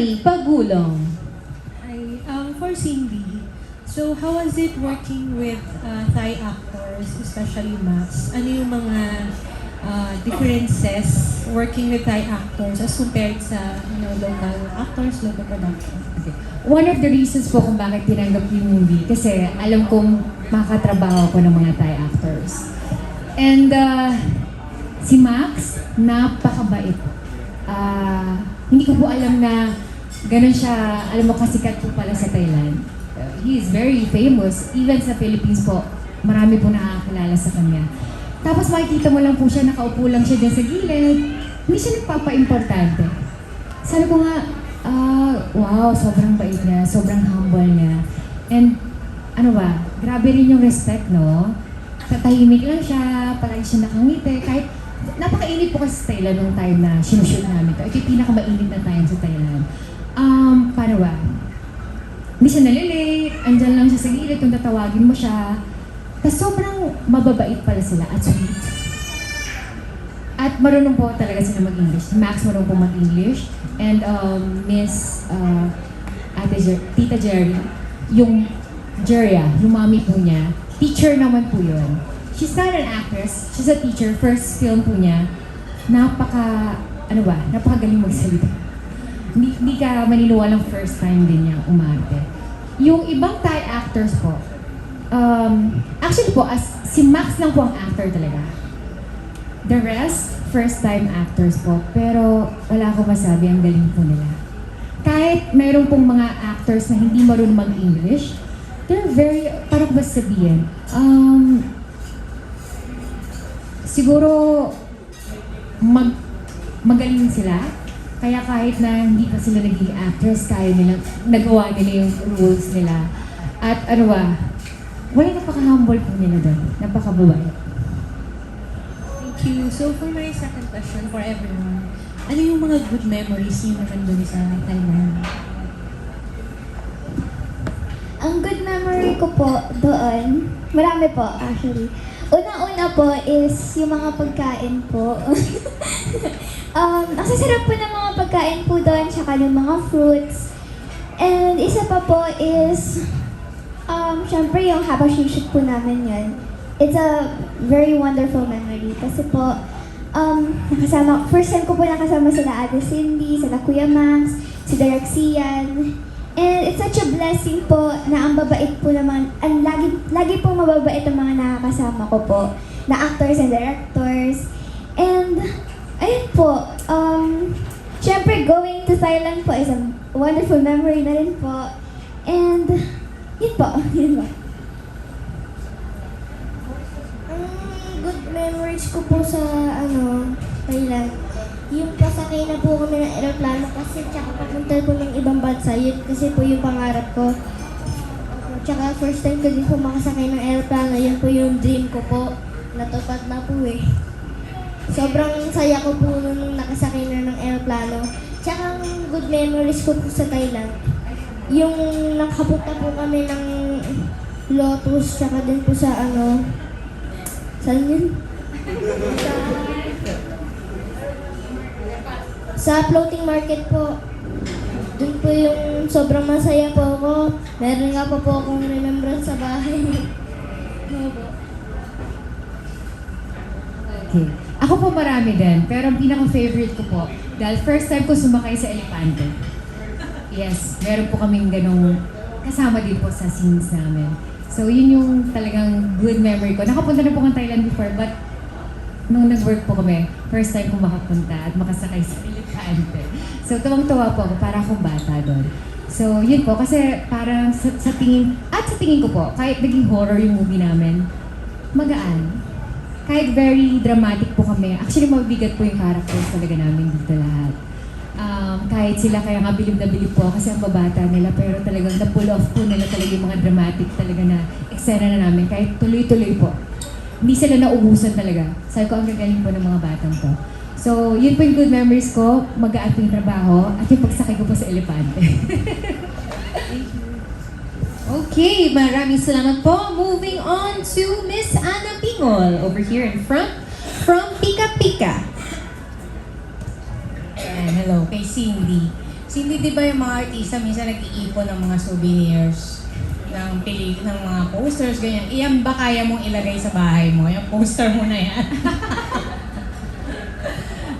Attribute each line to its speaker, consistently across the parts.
Speaker 1: Army Pagulong.
Speaker 2: Hi, um, for Cindy, so how was it working with uh, Thai actors, especially Max? Ano yung mga uh, differences working with Thai actors as compared sa you know, local actors, local production?
Speaker 1: Okay. One of the reasons po kung bakit tinanggap yung movie, kasi alam kong makatrabaho ko ng mga Thai actors. And uh, si Max, napakabait. Ah, hindi ko po alam na ganun siya, alam mo, kasikat po pala sa Thailand. Uh, he is very famous. Even sa Philippines po, marami po nakakilala sa kanya. Tapos makikita mo lang po siya, nakaupo lang siya dyan sa gilid. Hindi siya nagpapa-importante. Sabi ko nga, ah, wow, sobrang bait niya, sobrang humble niya. And ano ba, grabe rin yung respect, no? Tatahimik lang siya, palagi siya nakangiti, kahit napakainit po kasi sa Thailand nung time na sinushoot namin to. Ito yung pinakamainit na time sa Thailand. Um, paano ba? Hindi siya nalilate, andyan lang siya sa gilid kung tatawagin mo siya. Tapos sobrang mababait pala sila at sweet. At marunong po talaga sila mag-English. Max marunong po mag-English. And um, Miss uh, Ate Jer- Tita Jerry, yung Jeria, yung mommy po niya, teacher naman po yun. She's not an actress, she's a teacher. First film po niya, napaka, ano ba, napakagaling magsalita. Hindi, hindi ka maniniwalang first time din niya umarte. Yung ibang Thai actors po, um, actually po, as, si Max lang po ang actor talaga. The rest, first-time actors po. Pero wala akong masabi, ang galing po nila. Kahit mayroon pong mga actors na hindi marunong mag-English, they're very, parang ba sabihin, um, siguro mag, magaling sila. Kaya kahit na hindi pa sila naging actress, kaya nila, nagawa nila yung roles nila. At ano ba, wala napaka-humble po nila doon. Napaka-babae.
Speaker 2: Thank you. So for my second question for everyone, ano yung mga good memories niyo naman dun sa Thailand?
Speaker 3: Ang good memory ko po doon, marami po actually. Una-una po is yung mga pagkain po. um, ang sasarap po ng mga pagkain po doon, tsaka yung mga fruits. And isa pa po is, um, syempre yung shoot po namin yun, it's a very wonderful memory. Kasi po, um, nakasama, first time ko po nakasama sila Ate Cindy, sila Kuya Max, si Derek Sian, And it's such a blessing po na ang babait po naman, ang lagi, lagi po mababait ang mga nakakasama ko po, na actors and directors. And, po, um, syempre going to Thailand po is a wonderful memory na rin po. And, yun po, yun po.
Speaker 4: Good memories ko po sa ano, Thailand, yung pasakay na po kami ng aeroplano kasi tsaka papunta po ng ibang bansa, yun kasi po yung pangarap ko. Tsaka first time ko din po makasakay ng aeroplano, yun po yung dream ko po. Natupad na po eh. Sobrang saya ko po nung nakasakay na ng aeroplano. Tsaka good memories ko po sa Thailand, yung nakapunta po kami ng Lotus, tsaka din po sa ano, saan yun? Sa floating market po, dun po yung sobrang masaya po ako. Meron nga po po akong remembrance sa bahay.
Speaker 1: Okay. Ako po marami din, pero ang pinaka-favorite ko po, dahil first time ko sumakay sa elepante. Yes, meron po kaming ganong kasama din po sa scenes namin. So, yun yung talagang good memory ko. Nakapunta na po ng Thailand before, but nung nag-work po kami, first time ko makapunta at makasakay sa elepante. So, tuwang-tuwa po ako, para akong bata doon. So, yun po, kasi parang sa, sa tingin, at sa tingin ko po, kahit naging horror yung movie namin, magaan. Kahit very dramatic po kami, actually mabigat po yung characters talaga namin dito lahat. Um, kahit sila kaya nga bilib na bilib po kasi ang babata nila pero talagang na-pull off po nila talaga yung mga dramatic talaga na eksena na namin kahit tuloy-tuloy po. Hindi sila naubusan talaga. Sabi ko, ang gagaling po ng mga batang to. So, yun po yung good memories ko, magaan po yung trabaho, at yung pagsakay ko po sa elepante.
Speaker 5: Okay, maraming salamat po. Moving on to Miss Ana Pingol over here in front from Pika Pika.
Speaker 2: Ayan, hello, kay Cindy.
Speaker 6: Hindi di ba yung mga artista minsan nag-iipon ng mga souvenirs ng pili ng mga posters, ganyan. Iyan ba kaya mong ilagay sa bahay mo? Yung poster mo na yan.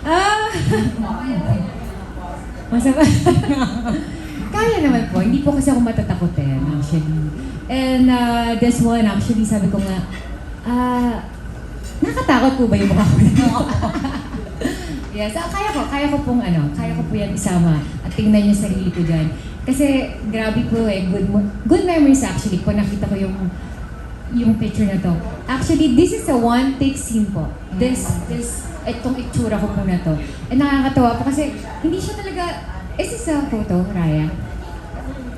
Speaker 1: Ah! Masama. Kaya naman po. Hindi po kasi ako matatakotin, actually. And uh, this one, actually, sabi ko nga, ah, nakatakot po ba yung mukha ko na Yes, ah, kaya ko, kaya ko pong ano, kaya ko po yan isama at tingnan yung sarili ko dyan. Kasi grabe po eh, good, mo- good memories actually po nakita ko yung yung picture na to. Actually, this is a one take scene po. This, this, itong itsura ko po na to. And nakakatawa po kasi hindi siya talaga, is this a photo, Raya?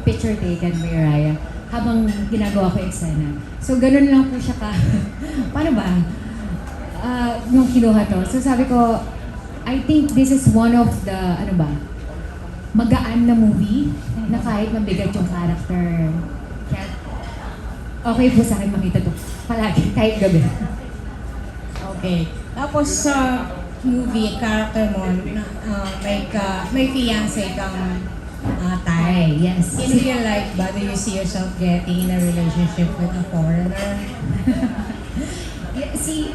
Speaker 1: Picture taken by Raya habang ginagawa ko yung eksena. So, ganun lang po siya ka, paano ba? Ah, nung kinuha to. So, sabi ko, I think this is one of the, ano ba, magaan na movie na kahit mabigat yung character. Okay po sa akin makita to. Palagi, kahit gabi.
Speaker 6: Okay. Tapos sa movie, character mo, uh, may, ka, may fiancé kang uh, Thai.
Speaker 1: Ay, yes.
Speaker 6: In real life ba, do you see yourself getting in a relationship with a foreigner?
Speaker 1: Yeah, si...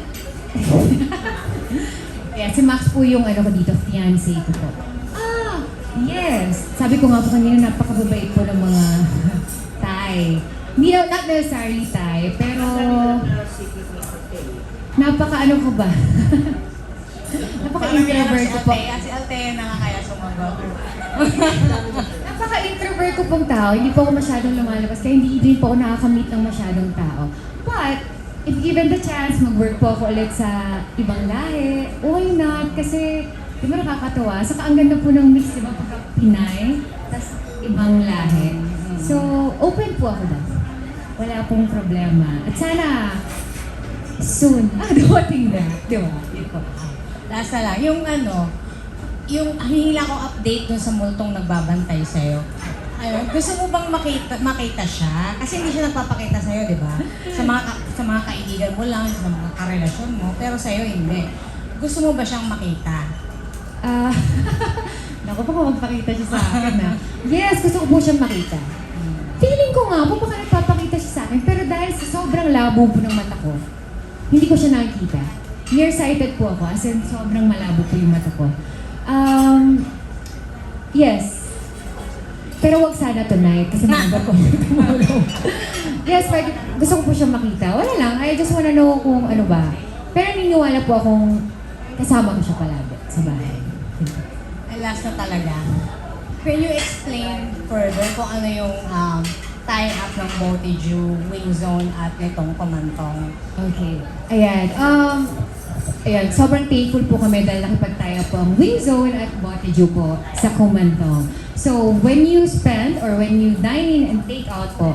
Speaker 1: yeah, si Max po yung ano ko dito, fiancé ko po. Ah, yes. Sabi ko nga po kanina, napakababait po ng mga Thai. Hindi na, not necessarily Thai, pero... Napaka ano ko ba? napaka-introvert ko po.
Speaker 6: Si Altea na nga kaya sumagot.
Speaker 1: Napaka-introvert ko pong tao. Hindi po ako masyadong lumalabas. Kaya hindi din po ako nakakamit ng masyadong tao. But, if given the chance, mag-work po ako ulit sa ibang lahi, why not? Kasi, di ba nakakatawa? Saka ang ganda po ng mix, di ba? Pagka Pinay, tas ibang lahi. So, open po ako doon. Wala pong problema. At sana, soon, ah, dumating na. Di ba?
Speaker 6: Last na lang, yung ano, yung hinila ko update dun sa multong nagbabantay sa'yo. Ayun, gusto mo bang makita, makita siya? Kasi hindi siya nagpapakita sa'yo, di ba? Sa mga, ka- sa mga kaibigan mo lang, sa mga karelasyon mo, pero sa'yo hindi. Gusto mo ba siyang makita?
Speaker 1: Ah, naku, baka magpakita siya sa akin na. Yes, gusto ko po siyang makita. Feeling ko nga po baka nagpapakita siya sa akin, pero dahil sa sobrang labo po ng mata ko, hindi ko siya nakikita. Nearsighted po ako, as in sobrang malabo po yung mata ko. Um, yes. Pero wag sana tonight, kasi maaga po tumulong. yes, pwede, gusto ko po siyang makita. Wala lang, I just wanna know kung ano ba. Pero niniwala po akong kasama ko siya palagi sa bahay.
Speaker 6: Ay, last na talaga. Can you explain further kung ano yung um, tie-up ng Botiju, Wing Zone at nitong Kumantong?
Speaker 1: Okay. Ayan. Um, ayan. Sobrang thankful po kami dahil nakipagtaya po ang Wing Zone at Boteju po sa Kumantong. So, when you spend or when you dine in and take out po,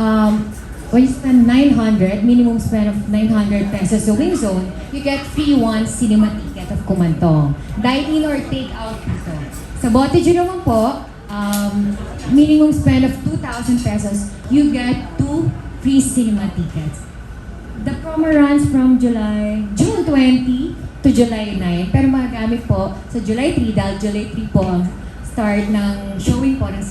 Speaker 1: um, when you spend 900, minimum spend of 900 pesos sa Wing Zone, you get free one cinema ticket of Kumantong. Dine in or take out dito. Sa Boteju naman po, um, minimum spend of 2,000 pesos, you get two free cinema tickets. The promo runs from July, June 20 to July 9. Pero magagamit po sa July 3 dahil July 3 po ang start ng showing po ng,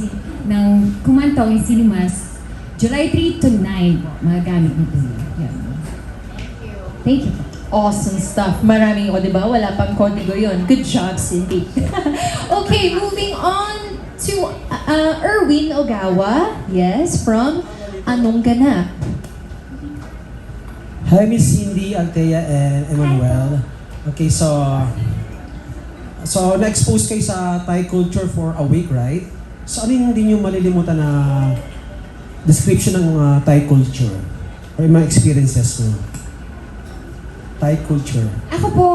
Speaker 1: ng Kumantong in Cinemas. July 3 to 9 po. Magagamit yun. Yan. Thank you po.
Speaker 5: Awesome stuff. Maraming, o diba? Wala pang kodigo yun. Good job, Cindy. okay, moving on to uh, Erwin Ogawa. Yes, from Anong Ganap.
Speaker 7: Hi, Miss Cindy, Althea, and Emmanuel. Okay, so... So, na-expose kayo sa Thai culture for a week, right? So, ano yung hindi nyo malilimutan na description ng uh, Thai culture? Or yung mga experiences mo? Thai culture.
Speaker 1: Ako po,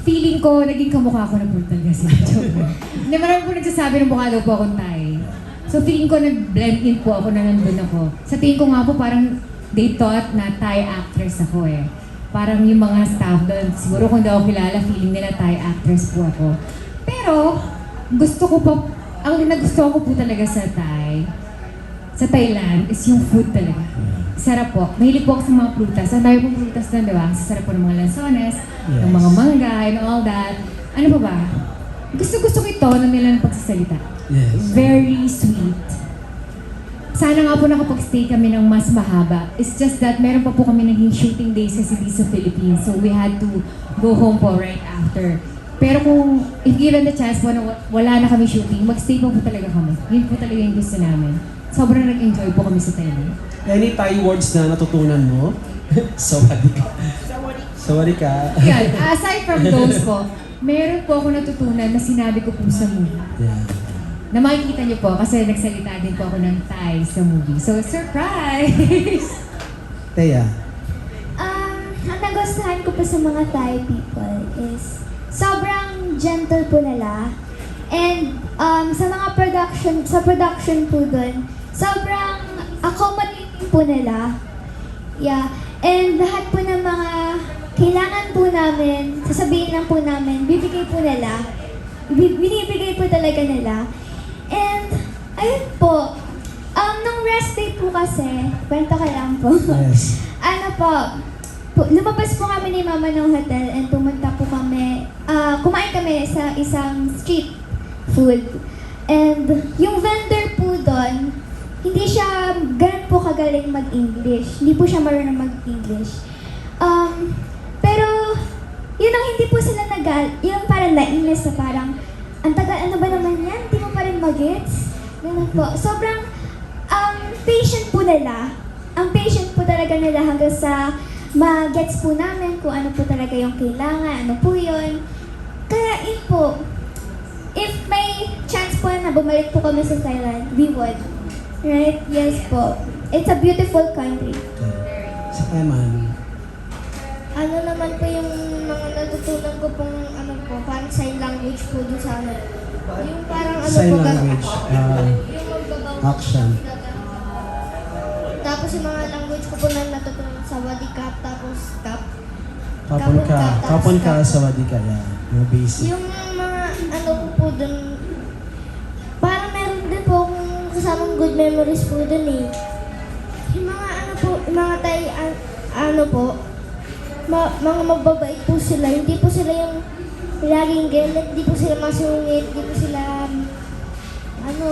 Speaker 1: feeling ko, naging kamukha ko ng Brutal kasi. Joke. Hindi, marami po nagsasabi ng daw po akong Thai. So feeling ko nag-blend in po ako na nandun ako. Sa tingin ko nga po parang they thought na Thai actress ako eh. Parang yung mga staff doon, siguro kung daw ako kilala, feeling nila Thai actress po ako. Pero, gusto ko po, ang nagustuhan ko po talaga sa Thai, sa Thailand, is yung food talaga. Sarap po. Mahilig po ako sa mga prutas. Ang dami pong prutas doon, di ba? Sarap po ng mga lansones, ng mga mangga, and all that. Ano pa ba? gusto-gusto ko yung tono nila ng pagsasalita.
Speaker 7: Yes.
Speaker 1: Very sweet. Sana nga po nakapag-stay kami ng mas mahaba. It's just that meron pa po kami naging shooting days sa Philippines. So we had to go home po right after. Pero kung if given the chance po na wa- wala na kami shooting, mag-stay po po talaga kami. Yun po talaga yung gusto namin. Sobrang nag-enjoy po kami sa Thailand.
Speaker 7: Any Thai words na natutunan mo? Sawadi ka. Sawadi ka.
Speaker 1: Yan, aside from those po, meron po ako natutunan na sinabi ko po sa movie.
Speaker 7: Yeah.
Speaker 1: Na makikita niyo po kasi nagsalita din po ako ng Thai sa movie. So, surprise!
Speaker 7: Teya.
Speaker 3: Um, ang nagustuhan ko po sa mga Thai people is sobrang gentle po nila. And um, sa mga production, sa production po dun, sobrang accommodating po nila. Yeah. And lahat po ng mga kailangan po namin, sasabihin lang po namin, bibigay po nila. Bi- Binibigay po talaga nila. Ayun po, um, nung rest day po kasi, kwento ka lang po.
Speaker 7: Yes.
Speaker 3: ano po, po, lumabas po kami ni Mama ng hotel and pumunta po kami, ah, kumain kami sa isang street food. And yung vendor po doon, hindi siya ganun po kagaling mag-English. Hindi po siya marunong mag-English. Um, pero, yun ang hindi po sila nagal, yung parang nainis na parang, ang tagal, ano ba naman yan? Hindi mo pa rin mag-gets? Ganun po. Sobrang, um, patient po nila. Ang patient po talaga nila hanggang sa ma-gets po namin kung ano po talaga yung kailangan, ano po yun. Kaya yun po, if may chance po na bumalik po kami sa Thailand, we would. Right? Yes po. It's a beautiful country.
Speaker 7: Okay. Sa Eman.
Speaker 4: Ano naman po yung mga natutunan ko pong ano po, parang sign language po dun sa ano. Yung parang ano
Speaker 7: Sign
Speaker 4: po,
Speaker 7: language. ah,
Speaker 4: yung magbabaw.
Speaker 7: action.
Speaker 4: Tapos yung mga language ko po na natutunan sa Wadikap, tapos Kap.
Speaker 7: Kapon ka. Kapon ka sa wadi ka. Yeah. Mga basic.
Speaker 4: Yung mga ano ko po dun, parang meron din po akong kasamang good memories po dun eh. Yung mga ano po, yung mga tay, an- ano po, ma, mga mababait po sila. Hindi po sila yung laging galit, hindi po sila masungit, hindi po sila, ano,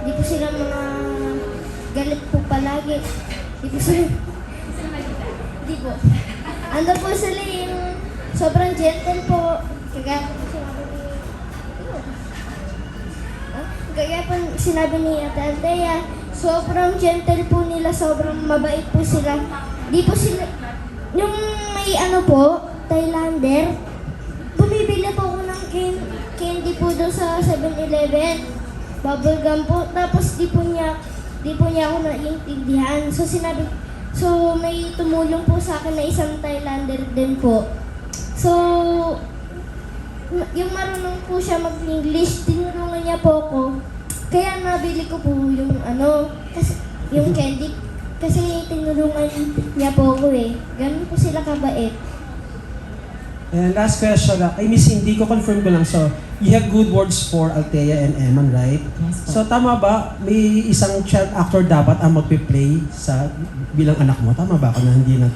Speaker 4: hindi po sila mga galit po palagi. Hindi po sila, hindi po. Ano po sila yung sobrang gentle po. Kagaya po sinabi ni... Ah, Kagaya po sinabi ni Ate Althea, sobrang gentle po nila, sobrang mabait po sila. Di po sila... Yung may ano po, Thailander, po doon sa 7-Eleven. Bubblegum po. Tapos di po niya, di po niya ako naiintindihan. So sinabi, so may tumulong po sa akin na isang Thailander din po. So, yung marunong po siya mag-English, tinulungan niya po ako. Kaya nabili ko po yung ano, kasi, yung candy. Kasi tinulungan niya po ako eh. Ganun po sila kabait.
Speaker 7: And last question, uh, kay Miss Cindy, ko confirm ko lang. So, you have good words for Althea and Eman, right?
Speaker 1: Yes po.
Speaker 7: So, tama ba, may isang child actor dapat ang magpe-play sa bilang anak mo? Tama ba ako na hindi na?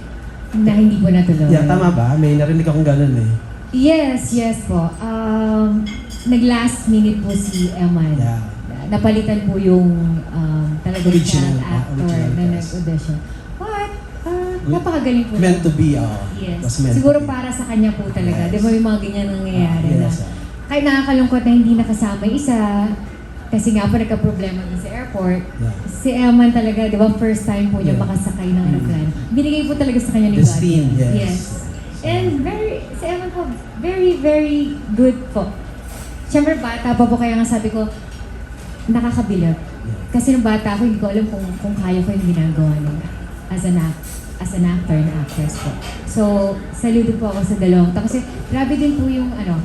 Speaker 1: na hindi po natuloy.
Speaker 7: Yeah, tama ba? May narinig akong ganun eh.
Speaker 1: Yes, yes po. Um, nag-last minute po si Eman.
Speaker 7: Yeah.
Speaker 1: Napalitan po yung um, talagang
Speaker 7: Original,
Speaker 1: child
Speaker 7: ah,
Speaker 1: actor
Speaker 7: original
Speaker 1: na
Speaker 7: cast.
Speaker 1: nag-audition. What? Ah, napakagaling po.
Speaker 7: Meant to be, oh.
Speaker 1: Yes.
Speaker 7: Was meant
Speaker 1: Siguro
Speaker 7: to be.
Speaker 1: para sa kanya po talaga.
Speaker 7: Yes.
Speaker 1: Di ba may mga ganyan nangyayari na.
Speaker 7: Yes.
Speaker 1: Kaya nakakalungkot na hindi nakasama yung isa. Kasi nga po nagka-problema din sa airport.
Speaker 7: Yeah.
Speaker 1: Si Eman talaga, di ba, first time po niya
Speaker 7: Yeah.
Speaker 1: makasakay ng aeroplano. Binigay po talaga sa kanya ni God.
Speaker 7: Destined, yes.
Speaker 1: And very, si Eman po, very, very good po. Siyempre bata pa po, kaya nga sabi ko, nakakabilot. Kasi nung bata ako, hindi ko alam kung, kung kaya ko yung ginagawa niya as an, act, as an actor and actress po. So, saludo po ako sa dalawang to. Kasi grabe din po yung ano,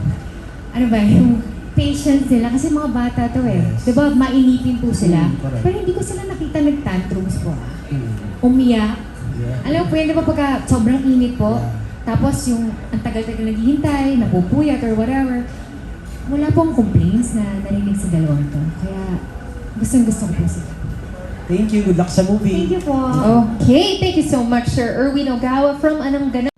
Speaker 1: ano ba, yung patience nila. Kasi mga bata to eh.
Speaker 7: Yes.
Speaker 1: Di ba, mainipin po sila.
Speaker 7: Mm, correct.
Speaker 1: Pero hindi ko sila nakita nag-tantrums po. ah.
Speaker 7: Hmm.
Speaker 1: Umiyak.
Speaker 7: Yeah.
Speaker 1: Alam po yun, di ba pagka sobrang init po,
Speaker 7: Yeah.
Speaker 1: tapos yung ang tagal-tagal naghihintay, napupuyat or whatever, wala pong complaints na narinig sa dalawang to. Kaya gustong gusto ko po sila.
Speaker 7: Thank you. Good luck sa movie.
Speaker 1: Thank you po.
Speaker 5: Okay, thank you so much, Sir Erwin Ogawa from Anong Ganap.